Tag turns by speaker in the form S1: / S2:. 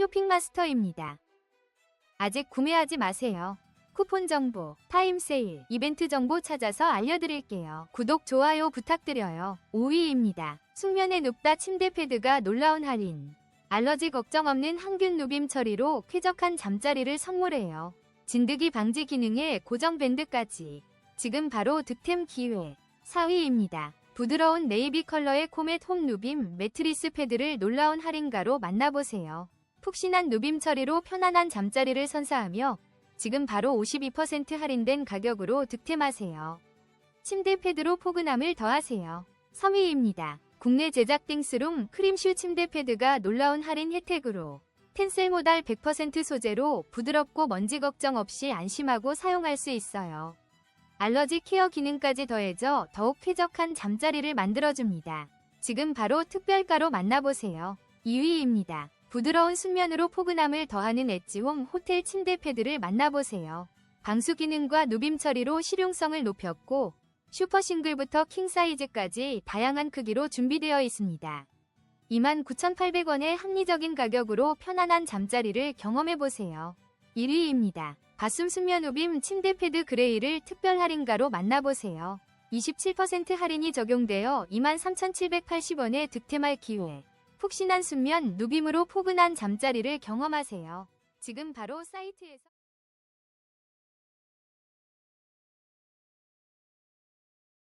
S1: 쇼핑마스터입니다. 아직 구매하지 마세요. 쿠폰 정보, 타임 세일, 이벤트 정보 찾아서 알려드릴게요. 구독, 좋아요 부탁드려요. 5위입니다. 숙면의 눕다 침대 패드가 놀라운 할인. 알러지 걱정 없는 항균 누빔 처리로 쾌적한 잠자리를 선물해요. 진드기 방지 기능에 고정 밴드까지. 지금 바로 득템 기회. 4위입니다. 부드러운 네이비 컬러의 코멧 홈 누빔 매트리스 패드를 놀라운 할인가로 만나보세요. 푹신한 누빔 처리로 편안한 잠자리를 선사하며 지금 바로 52% 할인된 가격으로 득템하세요. 침대 패드로 포근함을 더하세요. 3위입니다. 국내 제작 띵스룸 크림슈 침대 패드가 놀라운 할인 혜택으로 텐셀 모달 100% 소재로 부드럽고 먼지 걱정 없이 안심하고 사용할 수 있어요. 알러지 케어 기능까지 더해져 더욱 쾌적한 잠자리를 만들어줍니다. 지금 바로 특별가로 만나보세요. 2위입니다. 부드러운 순면으로 포근함을 더하는 엣지홈 호텔 침대 패드를 만나보세요. 방수 기능과 누빔 처리로 실용성을 높였고 슈퍼 싱글부터 킹 사이즈까지 다양한 크기로 준비되어 있습니다. 29,800원의 합리적인 가격으로 편안한 잠자리를 경험해보세요. 1위입니다. 바숨 순면 우빔 침대 패드 그레이를 특별 할인가로 만나보세요. 27% 할인이 적용되어 23,780원에 득템할 기회. 푹신한 순면 누빔으로 포근한 잠자리를 경험하세요. 지금 바로 사이트에서